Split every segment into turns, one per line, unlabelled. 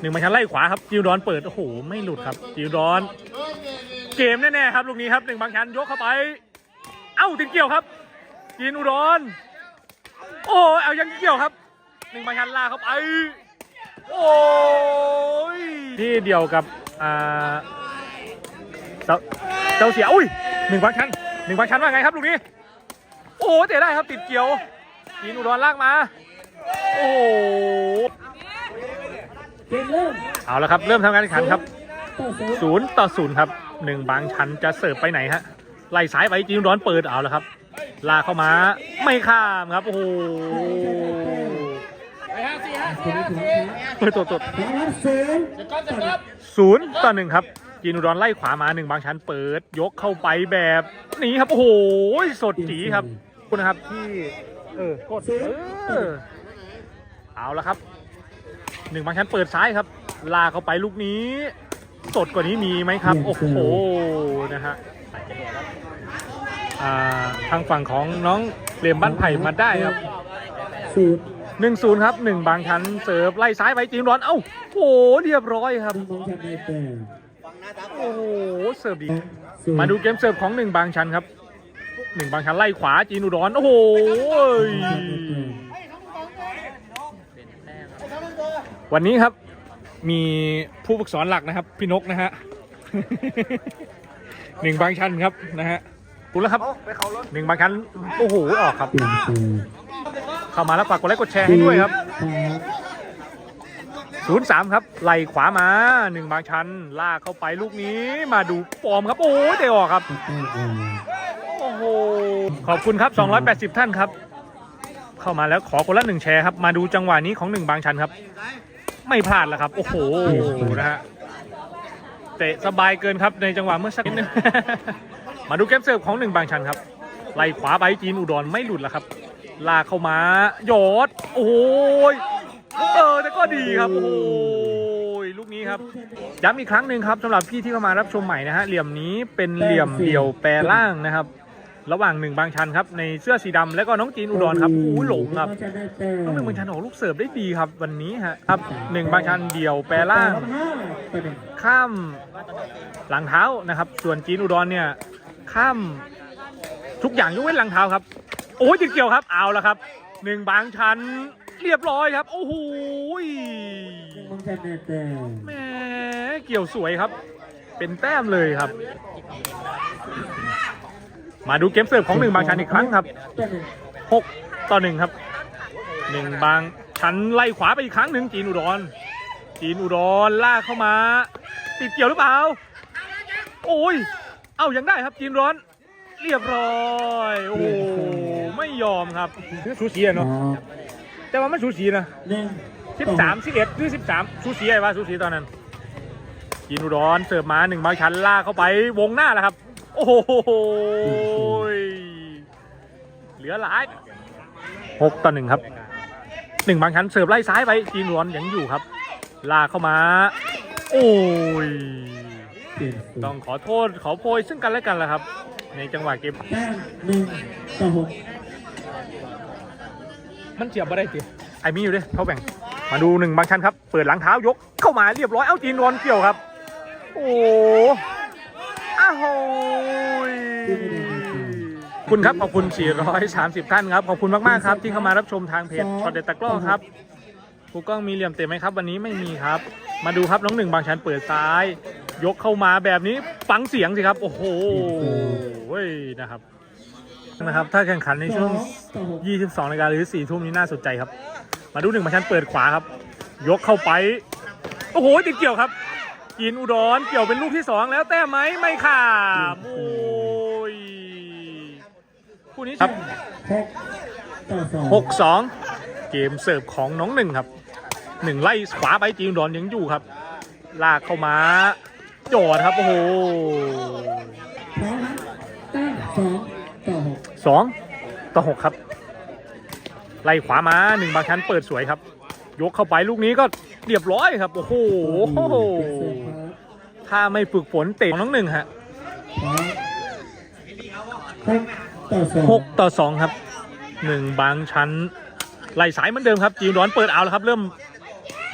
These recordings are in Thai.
หนึ่งมาชั้นไล่ขวาครับจิวดอนเปิดโอ้โหไม่หลุดครับจิวดอน เกมแน่ๆครับลูกนี้ครับหนึ่งบางชั้นยกเข้าไป เอ้าติดเกี่ยวครับจีนอุดรโอ้เอายังเกี่ยวครับหนึ่งบางชั้นลากเข้าไปโอ้ยที่เดียวกับอ่าเจ้าเจ้าเสียอุ้ยหนึ่งบางชั้นหนึ่งบางชั้นว่าไงครับลูกนี้ โอ้เตะได้ครับติดเกี่ยวจีนอุดรลากมา โอ้
เกมเริ่ม
เอาละครับ เริ่มทำการแข่งขันครับ
ต่อศูนย์
ศูนย์ต่อศูนย์ครับหนึ่งบางชันจะเสิร์ฟไปไหนฮะไล่ซ้ายไปจีนร้อนเปิดเอาแล้วครับ ลากเข้ามาไม่ข้ามครับโอ้โห
คนนี้ถึงครับ
เปิดตัวตัว
พร้อมครับศูนย์ต่อหนึ่ง
ศูนย์ต่อหนึ่งครับจีนอุดรไล่ขวามาหนึ่งบางชันเปิด ยกเข้าไปแบบนี้ครับโอ้โหสดจีครับขอบคุณนะครับที่เออกดเออเอาละครับ หนึ่งบางชันเปิดซ้ายครับ ลากเข้าไปลูกนี้ สดกว่านี้มีไหมครับ โอ้โหนะฮะอ่าทางฝั่งของน้องเรียมบ้านไผ่มาได้ครับ
ศูนย์
หนึ่งศูนย์ครับหนึ่งบางชันเสิร์ฟไล่ซ้ายไปจีนร้อน เอ้าโอ้โหเรียบร้อยครับ
หนึ่งมองชันในแต่
โอ้โหเสิร์ฟดี
ศูนย์
มาดูเกมเสิร์ฟของหนึ่งบางชันครับหนึ่งบางชันไล่ขวาจีนอุดรโอ้โห วันนี้ครับมีผู้ฝึกสอนหลักนะครับ พี่นกนะฮะ หนึ่งบางชันครับนะฮะคุณแล้วครับหนึ่งบางชันโอ้โหออกครับ
เปลี่ยนตัว
เข้ามาแล้วฝากกดไลค์กดแชร์ให้ด้วยครับ
ครับ
ศูนย์สามครับไหลขวามาหนึ่งบางชันลากเข้าไปลูกนี้มาดูฟอร์มครับ โอ้ยเตะออกครับ
แต้มเอง
โอ้โหขอบคุณครับ 280 ท่านครับ เข้ามาแล้วขอคนละหนึ่งแชร์ครับ มาดูจังหวะนี้ของหนึ่งบางชันครับ ไม่พลาดแล้วครับ โอ้โหนะฮะเตะสบายเกินครับในจังหวะเมื่อสักนิดนึง มาดูเกมเสิร์ฟของหนึ่งบางชันครับไล่ขวาไปจีนอุดรไม่หลุดแล้วครับ ลากเข้ามาหยอด โอ้โหยเออแต่ก็ดีครับ โอ้โหยลูกนี้ครับย้ำอีกครั้งหนึ่งครับสำหรับพี่ที่เข้ามารับชมใหม่นะฮะเหลี่ยมนี้เป็นเหลี่ยมเดี่ยวแปรล่างนะครับ ระหว่างหนึ่งบางชันครับในเสื้อสีดำแล้วก็น้องจีนอุดรครับอู้หลงครับ
มองชันได้แต้ม
น้องหนึ่งบางชันออกลูกเสิร์ฟได้ดีครับ วันนี้ฮะครับหนึ่งบางชันเดี่ยวแปรล่าง
ห้าต่อหนึ่ง
ข้ามหลังเท้านะครับ ส่วนจีนอุดรเนี่ยข้ามทุกอย่างยกเว้นหลังเท้าครับ โอ้ยติดเกี่ยวครับเอาแล้วครับหนึ่งบางชันเรียบร้อยครับ โอ้โหย
หนึ่งมองชันได้แต้ม
แหมเกี่ยวสวยครับ เป็นแต้มเลยครับ มาดูเกมเสิร์ฟของหนึ่งบางชันอีกครั้งครับ
ต่อหนึ่ง
หกต่อหนึ่งครับหนึ่งบางชันไล่ขวาไปอีกครั้งหนึ่งจีนอุดร จีนอุดรลากเข้ามา ติดเกี่ยวหรือเปล่า โอ้ย เอ้ายังได้ครับจีนร้อน เรียบร้อย โอ้โหไม่ยอมครับสูสีอะ
อ
เนาะ
อก
แต่ว่ามันสูสีนะ
หนึ่ง
สิบสามสิบเอ็ดหรือสิบสามสูสีไอ้ว่าสูสีตอนนั้นจีนอุดรเสิร์ฟมาหนึ่งบางชันลากเข้าไปวงหน้าแล้วครับ โอ้โหเหลือหลายหกต่อหนึ่งครับหนึ่งบางชันเสิร์ฟไล่ซ้ายไปจีนอุดรยังอยู่ครับ ลากเข้ามา โอ้ย
เปลี่ยนสู
ต้องขอโทษขอโพยซึ่งกันและกันแหละครับ ในจังหวะเกม
แต้มหนึ่งต่อหก
มันเฉียบมาได้จีไอ้มีอยู่ดิเขาแบ่ง มาดูหนึ่งบางชันครับ เปิดหลังเท้ายกเข้ามาเรียบร้อย เอ้าจีนรอนเกี่ยวครับ โอ้อ้าว โหยคุณครับขอบคุณ 430 ท่านครับ ขอบคุณมากๆครับ ที่เข้ามารับชมทางเพจช็อตเด็ดตะกร้อครับครูกล้องมีเหลี่ยมเต็มไหมครับ วันนี้ไม่มีครับ มาดูครับน้องหนึ่งบางชันเปิดซ้าย ยกเข้ามาแบบนี้ฟังเสียงสิครับ โอ้โหเว้ยนะครับนะครับ ถ้าแข่งขันในช่วง 22นาฬิกาหรือ4ทุ่มนี้น่าสนใจครับ มาดูหนึ่งมางชันเปิดขวาครับ ยกเข้าไป โอ้โหติดเกี่ยวครับ จีนอุดรเกี่ยวเป็นลูกที่สองแล้วแต้มไหมไม่ขาดโอ้ยคู่นี้ครับ
หกต่อสอง
หกสองเกมเสิร์ฟของน้องหนึ่งครับหนึ่งไล่ขวาไปจีนอุดรยังอยู่ครับ ลากเข้ามาจอดครับโอ้โห
พร้อมครับแต้มสองต่อหก
สองต่อหกครับ ไล่ขวามาหนึ่งบางชั้นเปิดสวยครับ ยกเข้าไปลูกนี้ก็ เรียบร้อยครับ โอ้โห
เปลี่ยนเสิร์ฟครับ
ถ้าไม่ฝึกฝนเตะของน้องหนึ่งฮะ
พร้อมหกต่อสอง
หกต่อสองครับหนึ่งบางชั้นไล่สายเหมือนเดิมครับจีนร้อนเปิดเอาแล้วครับ เริ่ม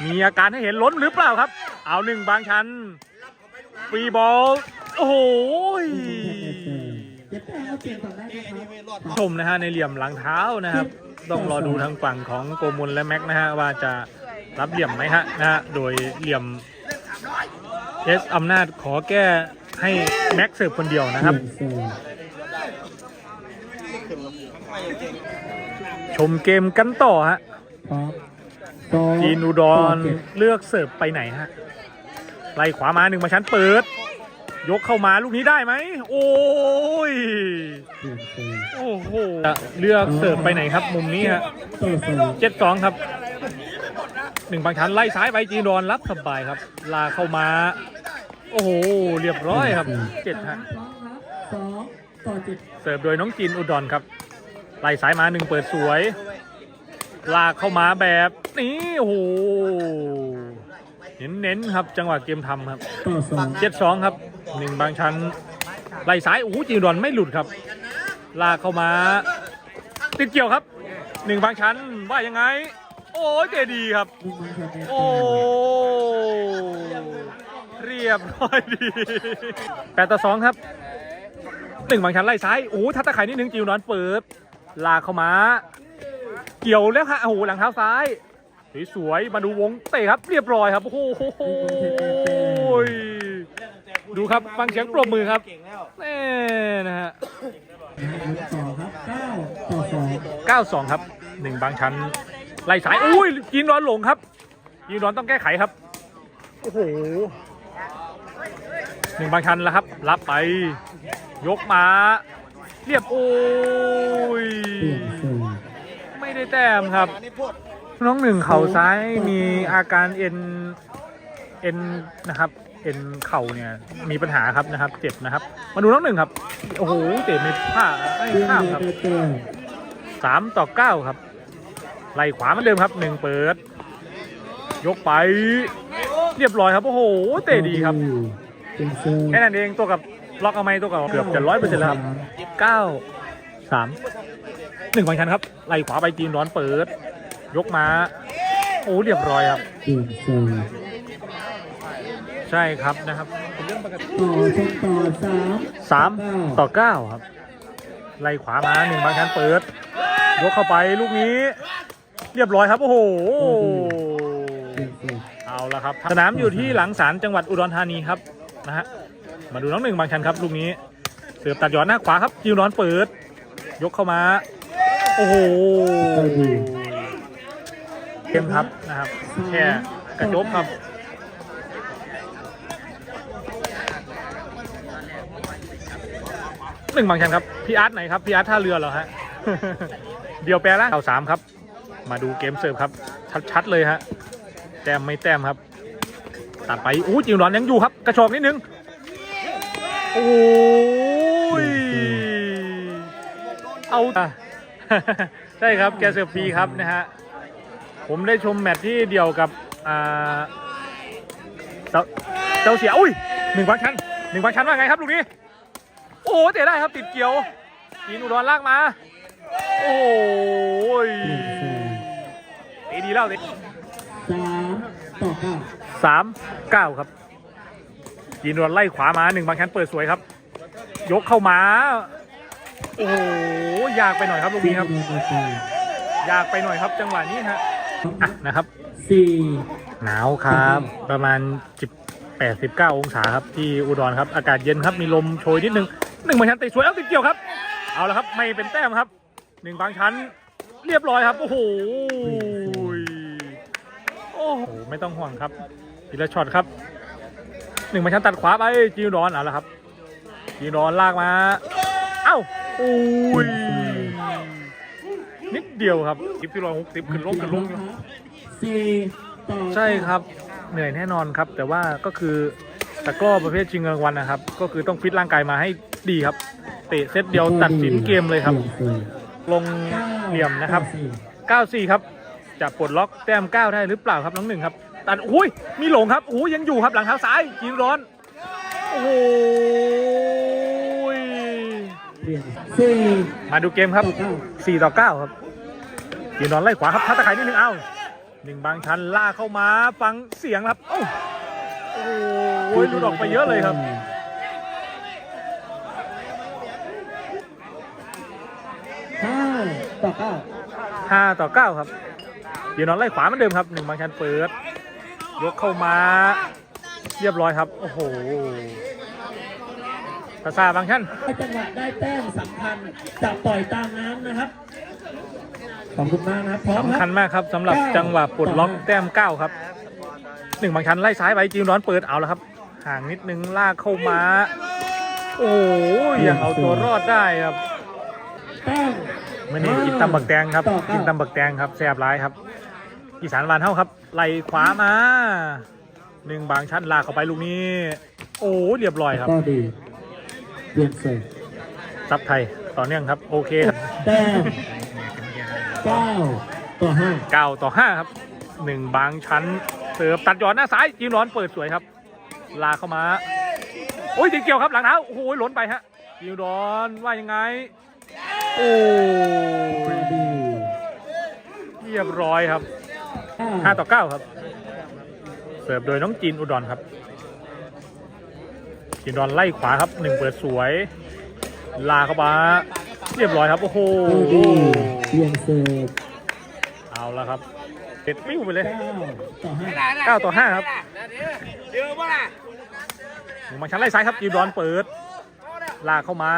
มีอาการให้เห็นล้นหรือเปล่าครับ เอาหนึ่งบางชั้นฟรีบอลโอ้โหย
เจ็บแต้มก็เปลี่ยนต่อได้นะครับ
ชมนะฮะในเหลี่ยมหลังเท้านะครับ ต้องรอดูทางฝั่งของโกมลและแม็กนะฮะว่าจะ รับเหลี่ยมไหมฮะนะฮะโดยเหลี่ยมเอสอำนาจขอแก้ให้แม็กเสิร์ฟคนเดียวนะครับ
เปลี่ยนเสิร์ฟ
ชมเกมกันต่อฮะ
พร้อมสอง
จีนอุด
ต่
ร
เจ็ด
เลือกเสิร์ฟไปไหนฮะไล่ขวามาหนึ่งมาชั้นเปิด ยกเข้ามาลูกนี้ได้ไหมโอ้ย
เปลี่ยนเสิร์ฟ
โอ้โหจะเลือกเสิร์ฟไปไหนครับ มุมนี้ฮะ
ต่อสอง
เจ็ดสองครับ หนึ่งบางชั้นไล่ซ้ายไปจีนอุดรรับสบายครับ ลาเข้ามา โอ้โห เรียบร้อยครับเจ็ดฮะ
สองต่อเจ็ด
เสิร์ฟโดยน้องจีนอุดรครับ ไล่สายมาหนึ่งเปิดสวย ลากเข้ามาแบบนี้โอ้โหเน้นๆครับจังหวะเกมทำครับ
ต่อสอง
เจ็ดสองครับหนึ่งบางชั้นไล่ซ้ายโอ้โหจีนอุดรไม่หลุดครับ ลากเข้ามา ติดเกี่ยวครับหนึ่งบางชั้นว่ายังไง โอ้ยเจดีครับ
ลูกมันแทนได้
โอ้เรียบร้อยดีแปดต่อสองครับหนึ่งบางชั้นไล่ซ้ายโอ้โหทัดตะไคร่นิดนึงจิวนอนเปิด ลากเข้ามา เกี่ยวแล้วฮะโอ้โหหลังเท้าซ้ายสวยๆมาดูวงเตะครับเรียบร้อยครับโอ้โหดูครับฟังเสียงปรบมือครับแน่นะฮะ
นะครับต่อครับเก้าต่อสอง
เก้าสองครับหนึ่งบางชั้น ไล่สายอุ้ยยินร้อนหลงครับ ยินร้อนต้องแก้ไขครับ โอ้โหหนึ่งบางชั้นแล้วครับ รับไป ยกมาเรียบโอ้ย
เปลี่ยนเสิร์ฟ
ไม่ได้แต้มครับ น้องหนึ่งเข่าซ้ายมีอาการเอ็นเอ็นนะครับ เอ็นเข่าเนี่ยมีปัญหาครับนะครับ เจ็บนะครับ มาดูน้องหนึ่งครับ โอ้โหเตะไม่พลาดไม่
เปลี่ยน
ข้าม
เดีย
ควรับ
ได้แต้ม
สามต่อเก้าครับ ไล่ขวาเหมือนเดิมครับหนึ่งเปิด ยกไป เรียบร้อยครับโอ้โหเตะดีครับ
เปลี่ยนเสิร์ฟ
แค่นั้นเองตัวกับล็อกเอาไหมตัวกับเกือบจะร้อยเปอร์เซ็นต์แล้วครับเก้าสามหนึ่งวันชันครับไล่ขวาไปจีนร้อนเปิด ยกมาโอ้เรียบร้อยครับ
เปลี่ยนเสิร์ฟ
ใช่ครับนะครับเป็นเรื่องปกติ
ต่อชนต่อสาม
สามต่อเก้าครับไล่ขวามาหนึ่งบางชันเปิด ยกเข้าไปลูกนี้ เรียบร้อยครับ โอ้โห
เปลี่ยนเสิร์ฟ
เอาละครับ สนามอยู่ที่หลังศาลจังหวัดอุดรธานีครับนะฮะ มาดูน้องหนึ่งบางชันครับลูกนี้ เสือบตัดย้อนหน้าขวาครับจิวร้อนเปิด ยกเข้ามา โอ้โหเข้มครับนะครับ แค่กระจบครับหนึ่งบางชันครับ พี่อาร์ตไหนครับ พี่อาร์ตท่าเรือเหรอฮะ เดียวแปลละเอาสามครับ มาดูเกมเสิร์ฟครับ ชัดๆเลยฮะแต้มไม่แต้มครับตัดไปอู้จิวร้อนยังอยู่ครับ กระชอกนิดนึงโอ้ยเอาอะใช่ครับแกเสิร์ฟฟรีครับนะฮะผมได้ชมแมตช์ที่เดียวกับอ่าเจ้าเจ้าเสียอุ้ยหนึ่งพันชั้นหนึ่งพันชั้นว่าไงครับลูกนี้โอ้เตะได้ครับติดเกี่ยวจีนอุดรลากมา โอ้ย ตะดีแล้วเตะ
สามต่อเก้า
สามเก้าครับจีนอุดรไล่ขวามาหนึ่งบางชั้นเปิดสวยครับ ยกเข้ามา โอ้โหยากไปหน่อยครับลูกนี้ครับ
เปลี่ยนเสิร์ฟ
ยากไปหน่อยครับจังหวะนี้ฮะอะนะครับ
สี่
หนาวครับ ประมาณ10 8 19องศาครับที่อุดรครับ อากาศเย็นครับมีลมโชยนิดนึงหนึ่งบางชั้นติดสวยเอาติดเกี่ยวครับ เอาละครับไม่เป็นแต้มครับหนึ่งบางชั้นเรียบร้อยครับ โอ้โห โอ้โหไม่ต้องห่วงครับทีละช็อตครับหนึ่งบางชั้นตัดขวาไปจีนร้อนเอาละครับจีนร้อนลากมา เอ้าโอ้ยนิดเดียวครับทิปที่ร้อยหกสิบขึ้นลงขึ้นลงอยู่
สี่ต่อ
ใช่ครับเหนื่อยแน่นอนครับ แต่ว่าก็คือตะกร้อประเภทชิงรางวัลนะครับ ก็คือต้องฟิตร่างกายมาให้ดีครับ เตะเซตเดียวตัดสินเกมเลยครับ
ปนเสิร์ฟ
ลงเหลี่ยมนะครับ
เก้าสี่
94 ครับ จะปลดล็อกแต้ม9ได้หรือเปล่าครับน้องหนึ่งครับตัดอุ้ยมีหลงครับอู้ยังอยู่ครับหลังเท้าซ้ายยิงร้อนโอ้โห
เปลี่ยนสี่
มาดูเกมครับ
ต่อเก้า
4ต่อ9ครับยิงร้อนไล่ขวาครับทัดตะไคร้นิดนึงเอ้าหนึ่งบางชันล่ากเข้ามาฟังเสียงครับโอ้โอ้โหหลุดออกไปเยอะเลยครับ
ห้าต่อเก้า
ห้าต่อเก้าครับ เดี๋ยวนอนไล่ขวาเหมือนเดิมครับหนึ่งบางชันเปิด ยกเข้ามา เรียบร้อยครับ โอ้โหภาษาบางชัน
ได้จังหวะได้แต้มสำคัญจะปล่อยตามน้ำนะครับขอบคุณมากนะครับพร้อมค
สำคั
รั
ญ
บ
มากครับสำหรับจังหวะปลดล็อกแต้มเก้าครับหนึ่งบางชันไล่ซ้ายไปจีนร้อนเปิดเอาแล้วครับ ห่างนิดนึงลากเข้ามา โอ้ยยังเอาตัวรอดได้ครับ
แต้ม
ไม่นี่กินตำบักแดงครับ
ต่อเก้า
กินตำบักแดงครับแซ่บร้ายครับ อีสานวานเท่าครับไหลขวามาหนึ่งบางชั้นลากเข้าไปลูกนี้ โอ้เรียบร้อยครับ
ก็ดีเปลี่ยนเสิร์ฟ
ซับไทยต่อเนื่องครับ โอเคครับ
แต้มเก้าต่อห้า
เก้าต่อห้าครับหนึ่งบางชั้นเสิร์ฟตัดหยอดหน้าซ้ายจีนร้อนเปิดสวยครับ ลากเข้ามา โอ้ยตีเกี่ยวครับหลังเท้าโอ้โหหล่นไปฮะจีนร้อนว่ายังไง โอ้
ก็
ย
ดี
เรียบร้อยครับ ห้าต่อเก้าครับ เสิร์ฟโดยน้องจีนอุดรครับ จีนอุดรไล่ขวาครับหนึ่งเปิดสวย ลาเข้ามาเรียบร้อยครับ โอ้โห
ก็ดีเปลี่ยนเสิร์ฟ
เอาแล้วครับเด็ดปิ้วไปเลย
เก้าต่อห้า
เก้าต่อห้าครับหนึ่งบางชั้นไล่ซ้ายครับจีนอุดรเปิด ลากเข้ามา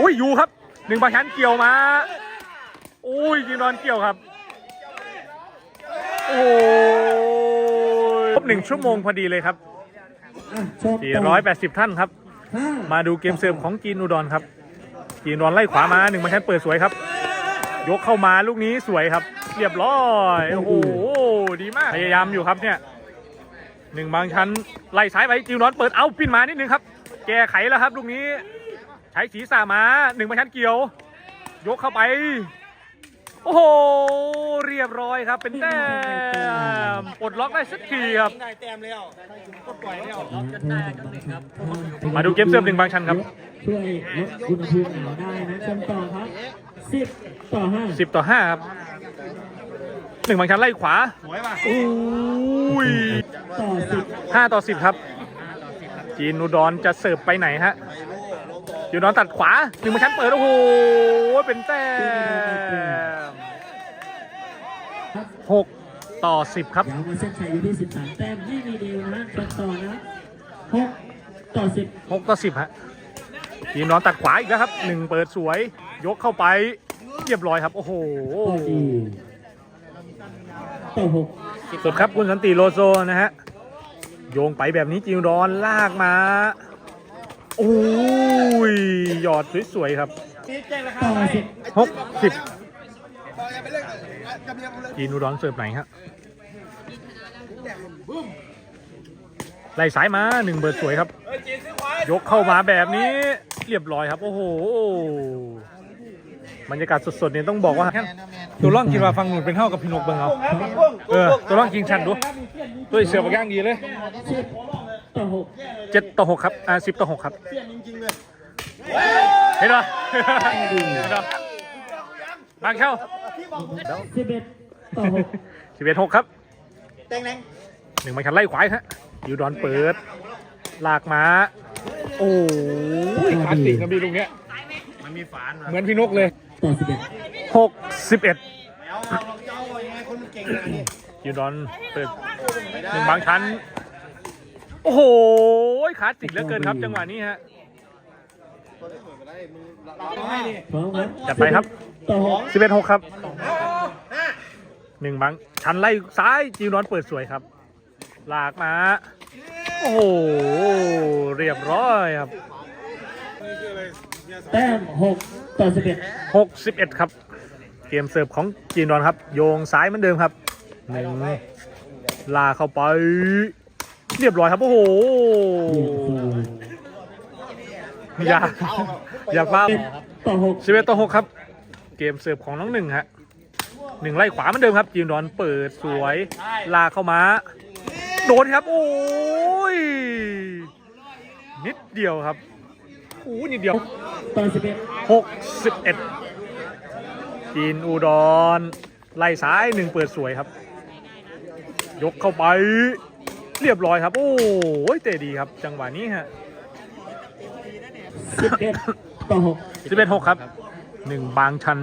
อุ้ยอยู่ครับหนึ่งบางชั้นเกี่ยวมาอุ้ยจีนอุดรเกี่ยวครับ โอ้ยครบหนึ่งชั่วโมงพอดีเลยครับ
อะชมต่อ
480 ท่านครับ
ห้า
มาดูเกมเสิร์ฟของจีนอุดรครับ จีนอุดรไล่ขวามาหนึ่งมาชั้นเปิดสวยครับ ยกเข้ามาลูกนี้สวยครับ เรียบร้อย โอ้โห ดีมาก พยายามอยู่ครับเนี่ยหนึ่งบางชั้นไล่ซ้ายไปจีนอุดรเปิดเอาปิ้นมานิดนึงครับ แก้ไขแล้วครับลูกนี้ ใช้ศีรษะมาหนึ่งบางชั้นเกี่ยว ยกเข้าไป โอ้โห เรียบร้อยครับ เป็นแต้มปลดล็อกได้สักทีครับมาดูเกมเสิร์ฟหนึ่งบางชั้นครับ
ช่วยลดอุณหภูมิหนาวได้นะชมต่อครับสิบต่อห้า
สิบต่อห้าครับหนึ่งบางชั้นไล่ขวาโอ้ย
ต่อสิบ
ห้าต่อสิบครับ จีนอุดรจะเสิร์ฟไปไหนฮะ จีนอุดรตัดขวาหนึ่งบางชั้นเปิดโอ้โหเป็นแต้มหกต่อสิบครับ
ยาวมาเส้นชัยอยู่ที่สิบสามแต้มไม่มีดีลนะชมต่อนะหกต่อสิบ
หกต่อสิบฮะจีนอุดรตัดขวาอีกแล้วครับหนึ่งเปิดสวย ยกเข้าไปเรียบร้อยครับ โอ้โห
ต่อดีต่อหก
สุดครับคุณสันติโลโซนะฮะ โยงไปแบบนี้จิวดอนลากมา โอ้ยหยอดสวยๆครับ
ต่อสิบ
หกสิบจีนูดอนเสิร์ฟไหนฮะไล่สายมาหนึ่งเบิร์ดสวยครับ ยกเข้ามาแบบนี้เรียบร้อยครับ โอ้โหบรรยากาศสดๆเนี่ยต้องบอกว่า ตัวร่องกินว่าฟังหนุนเป็นเท่ากับพี่นกเบิงเอาเออตัวร่องกินชันดูตัวเสือบักย่างดีเลย
สิบ ต่อหก
เจ็ดต่อหกครับ อ่าสิบต่อหกครับเห็นปะเห็นปะบางเข้า
สิบเอ็ดต่อหก
สิบเอ็ดหกครับหนึ่งมันคันไล่ขวายฮะยูดอนเปิด ลากมาโอ้ยคลาสสิกนะพี่ลูกเนี้ยมันมีฝานเหมือนพี่นกเลย
ต่อสิบเอ็ด
หกสิบเอ็ดยูดอนเปิดหนึ่งบางชั้น โอ้โหคลาสสิกเหลือเกินครับ จังหวะนี้ฮะ
พร้อมครับ
จัดไปครับ
ต่อหก
สิบเอ็ดหกครับหนึ่งบัง ชันไล่ซ้ายจีนอนเปิดสวยครับลากมา โอ้โห เรียบร้อยครับ
แต้มหกต่อสิบเอ็ด
หกสิบเอ็ดครับ เกมเสิร์ฟของจีนอนครับ โยงซ้ายเหมือนเดิมครับหนึ่งลากเข้าไป เรียบร้อยครับ โอ้โหอย่าอย่าฟ้า
เอ็ดต่อหก
สิบเอ็ดต่อหกครับ เกมเสิร์ฟของน้องหนึ่งฮะหนึ่งไล่ขวาเหมือนเดิมครับจีนดอนเปิดสวยลากเข้ามา โดนครับ โอ้ยนิดเดียวครับโอ้ยนิดเดียว
ต่อสิบเอ็ด
หกสิบเอ็ดจีนอุดรไล่ซ้ายหนึ่งเปิดสวยครับ ยกเข้าไป เรียบร้อยครับ โอ้ยเตะดีครับ จังหวะนี้ฮะ
สิบเอ็ดต่อหก
สิบเอ็ดหกครับหนึ่งบางชัน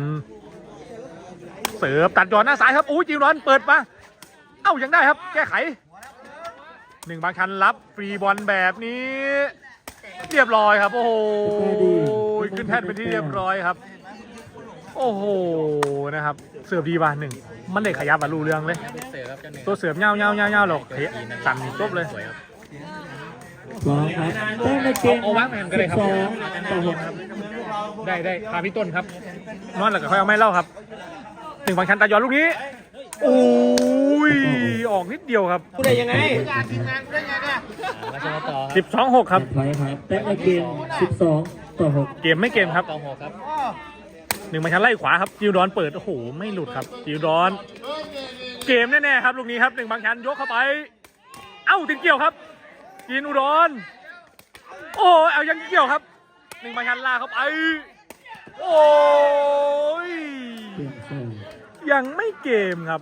เสิร์ฟตัดยอดหน้าซ้ายครับอู้จิวรอนเปิดมา เอ้ายังได้ครับ แก้ไขหนึ่งบางชันรับฟรีบอลแบบนี้ เรียบร้อยครับ โอ้โหขึ้นแท่นเป็นที่เรียบร้อยครับ โอ้โหนะครับเสิร์ฟดีว่ะหนึ่งมันเลยขยับอะรู้เรื่องเลยตัวเสิร์ฟเงาเงาเงาเงาหรอกเฮ้ยสั่นจบเลย
สองครับแต้มในเกม
เอาวางแผนกันเลยครับ
สิบสองต่อหกครับ
ได้ได้พาพี่ต้นครับ นอนแล้วก็ค่อยเอาไม้เล่าครับหนึ่งบางชันตายอนลูกนี้โอ้ยออกนิดเดียวครับ
พูดได้ยังไง
สิบสองหกครับ
ถอยครับแต้มในเกมสิบสองต่อหก
เกมไม่เกมครับห หนึ่งบาชันไล่ขวาครับจิวดอนเปิดโอ้โหไม่หลุดครับจิวดอน เกมแน่ๆครับลูกนี้ครับหนึ่งบางชันยกเข้าไป เอ้าติดเกี่ยวครับจีนอุดรโอ้เอายังเกี่ยวครับหนึ่งบางชันลาเข้าไปโอ้ยยังไม่เกมครับ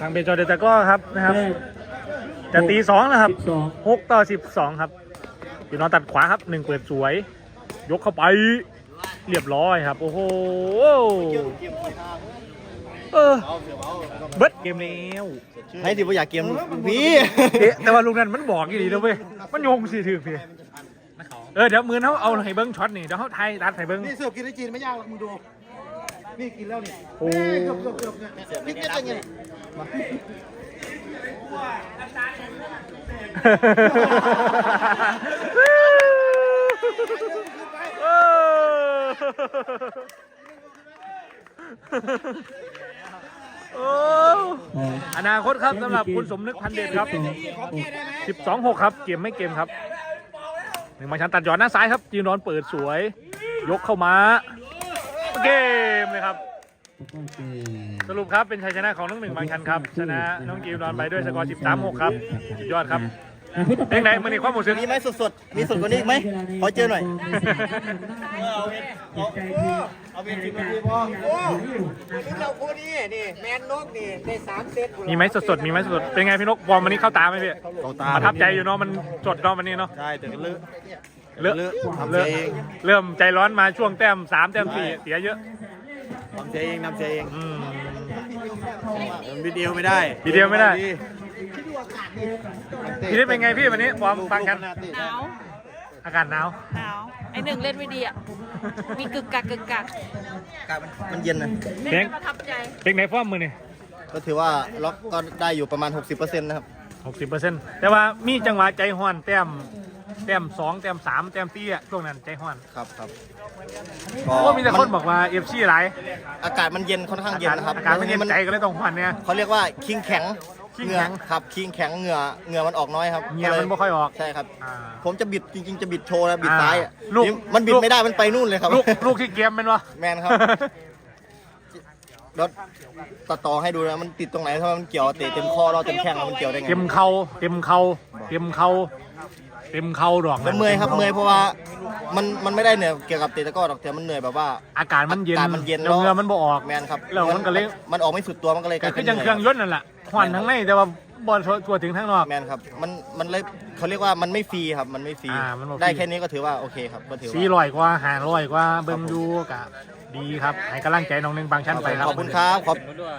ทางเบจอเดตะก้อครับนะครับ จะตีสองแล้วครับ
สิบสอง
หกต่อสิบสองครับอยู่นอนตัดขวาครับหนึ่งเปิดสวย ยกเข้าไป เรียบร้อยครับ โอ้โหเออเบิดเกมแล้ว
ให้ดิว่าอยากเกมพี่
เอ๊ะแต่ว่าลูกนั้นมันบอกอีหลีนะเว้ยมันโยงสิถือพี่เออเดี๋ยวมือเขาเอาให้เบิ้งช็อตนี่เดี๋ยวเขาไทยรัดให้เบิ้ง
นี่เสิร์ฟกินได้จีนไม่ยากหรอกมึงดู นี่กินแล้วนี่
โอ้
เกือบเกือบเกือบเนี่ยพริกเยอะจังไง
เออโอ้
ออก
อนาคตครับสำหรับคุณสมนึกพันเดชครับ
สองหก
12 6 ครับ เกมไม่เกมครับหนึ่งมาชันตัดหยอดหน้าซ้ายครับจีนอนเปิดสวย ยกเข้ามา เกมเลยครับ
แล้วก็เกม
สรุปครับเป็นชัยชนะของน้องหนึ่งบางชันครับ ชนะน้องจีนอนไปด้วยสกอร์ 13 6 ครับสุดยอดครับเพลงไหนมันนี่ความรู้สึก
มีไหมสดๆ มีสดกว่านี้อีกไหมขอเจอหน่อย
เอาเป็นสิบ
นาทีพอ
โอ้
เราคู่นี้นี่แมนนกนี่ได้สามเซต
มีไหมสดๆ มีไหมสดๆ เป็นไงพี่นกวอร์มวันนี้เข้าตาไหมพี่
เข้าตา
ประทับใจอยู่เนาะมันสดเนาะวันนี้เนาะ
ใช่แต่ก็เลือก
เลอะ
เลอะทำ
เลอะ
เอง
เริ่มใจร้อนมาช่วงแต้มสามแต้มสี่เสียเยอะ
ทำเองทำเอง
อืม
วิดีโอไม่ได้
วิดีโอไม่ได้พี่นี่เป็นไงพี่วันนี้วอร์มฟังกัน
หนาว
อากาศหนาว
หนาว ไอหนึ่งเล่นไม่ดีอะ มีกึกกักกึกกัก
มันเย็นนะ
เพล
เล่
ง
นประทับใจ
เพลงไหนฟอร์มมือนี่
ก็ถือว่าล็อกก็ได้อยู่ประมาณ 60%นะครับ
หกสิบเปอร์เซ็นต์แต่ว่ามีจังหวะใจห้อนแต้ม แต้มสองแต้มสามแต้มสี่อะช่วงนั้นใจห้อน
ครับครับ
เพราะว่ามีแต่คนบอกว่าเอฟซีหลาย
อากาศมันเย็นค่อนข้างเย็นนะครับ
อากาศมันเย็นใจก็เลยต้องห้อนเนี่ย
เขาเรียกว่าคิงแข็ง
คิง
เหงื่
แข็
องครับคิงแข็งเหงื่อเหงื่อมันออกน้อยครับ
เหงื่อมันไม่ค่อยออก
ใช่ครับ
อ่า
ผมจะบิดจริง ๆ จะบิดโชว์นะบิด
อ่า
ซ้ายอะ
ลูก
นี่มันบิด
ลูก
ไม่ได้มันไปนู่นเลยครับ
ลูกลูกที่เกมเป็นวะ
แมนครับรถตัดต่อให้ดูนะมันติดตรงไหนถ้ามันเกี่ยวเตะเต็มข้อเราเต็มแข้งแล้วมันเกี่ยวได้ไง
เต็มเข่าเต็มเข่าเต็มเข่า เต็มเข่าดอก
มันเมื่อยครับเมื่อยเพราะว่ามันมันไม่ได้เหนื่อยเกี่ยวกับเตะตะกร้อหรอกแต่มันเหนื่อยแบบว่า
อากาศมันเย็น
อากาศมันเย็น
แล้วเหงื่อมันบ่ออก
แมนครับ
แล้วมันก็เลย
มันออกไม่สุดตัวมันก็เลยก
ก็
ลาย
คื
เป็
อนยัง
ห
เครื่องยนต์นั่นแหละหอนทั้งในแต่ว่าบอลตัวถึงทั้งนอก
แมนครับมันมันเลยเขาเรียกว่ามันไม่ฟรีครับมันไม่ฟรี
อ่ามันบ่ฟรี
ได้แค่นี้ก็ถือว่าโอเคครับก็ถือ
สี
ว่า
ลอยกว่าหางลอยกว่าเบิ่งดูกะดีครับ ให้กำลังใจน้องหนึ่งบางชั้นไปครับ
ขอบคุณครับขอ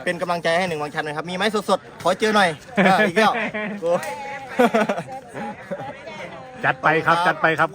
เป็นกำลังใจให้หนึ่งวังชันหน่อยครับมีไหมสดๆขอเจอหน่อยอะอีกแล้วโอ้
จัดไปครับจัดไปครับ